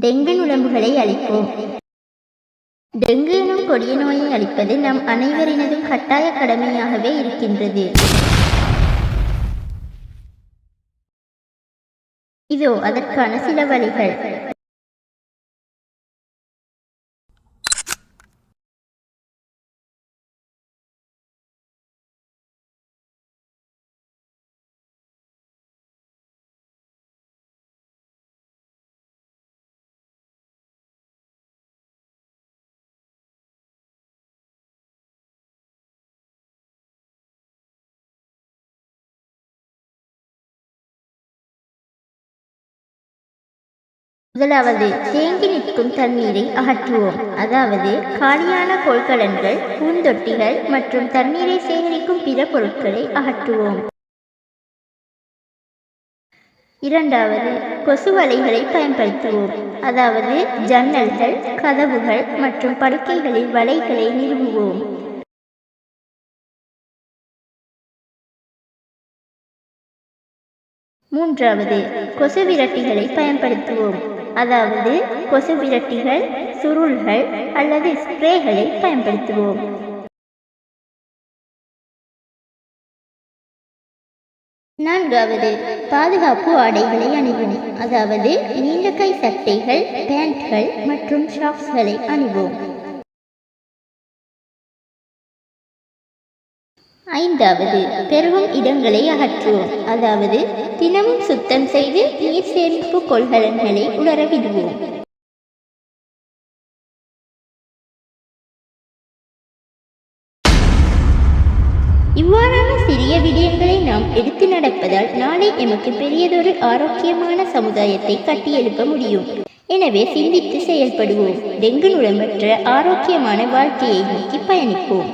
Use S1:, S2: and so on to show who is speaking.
S1: Dengue உடம்புகளை அழிப்போம். Dengue எனும் கொடிய நோயை அழிப்பது நம் அனைவரினதும் கட்டாய கடமையாகவே இருக்கின்றது. இதோ அதற்கான சில வழிகள். முதலாவது தேங்கி நிற்கும் தண்ணீரை அகற்றுவோம். அதாவது காலியான கொள்கலன்கள் பூந்தொட்டிகள் மற்றும் தண்ணீரை சேகரிக்கும் பிற பொருட்களை அகற்றுவோம். இரண்டாவது கொசு வலைகளை பயன்படுத்துவோம். அதாவது ஜன்னல்கள் கதவுகள் மற்றும் படுக்கைகளில் வலைகளை நிறுவுவோம். மூன்றாவது கொசு விரட்டிகளை பயன்படுத்துவோம். அதாவது கொசு விரட்டிகள் சுருள்கள் அல்லது ஸ்ப்ரேகளை பயன்படுத்துவோம். நான்காவது பாதுகாப்பு ஆடைகளை அணிவோம். அதாவது நீண்ட கை சட்டைகள் பேண்ட்கள் மற்றும் ஷாப்ஸ்களை அணிவோம். ஐந்தாவது பெருகும் இடங்களை அகற்றுவோம். அதாவது தினமும் சுத்தம் செய்து நீர் சேமிப்பு கொள்கலன்களை உணரவிடுவோம் இவ்வாறான சிறிய விடயங்களை நாம் எடுத்து நடப்பதால் நாளை எமக்கு பெரியதொரு ஆரோக்கியமான சமுதாயத்தை கட்டியெழுப்ப முடியும். எனவே சிந்தித்து செயல்படுவோம். டெங்கு நுழம்பற்ற ஆரோக்கியமான வாழ்க்கையை நோக்கி பயணிப்போம்.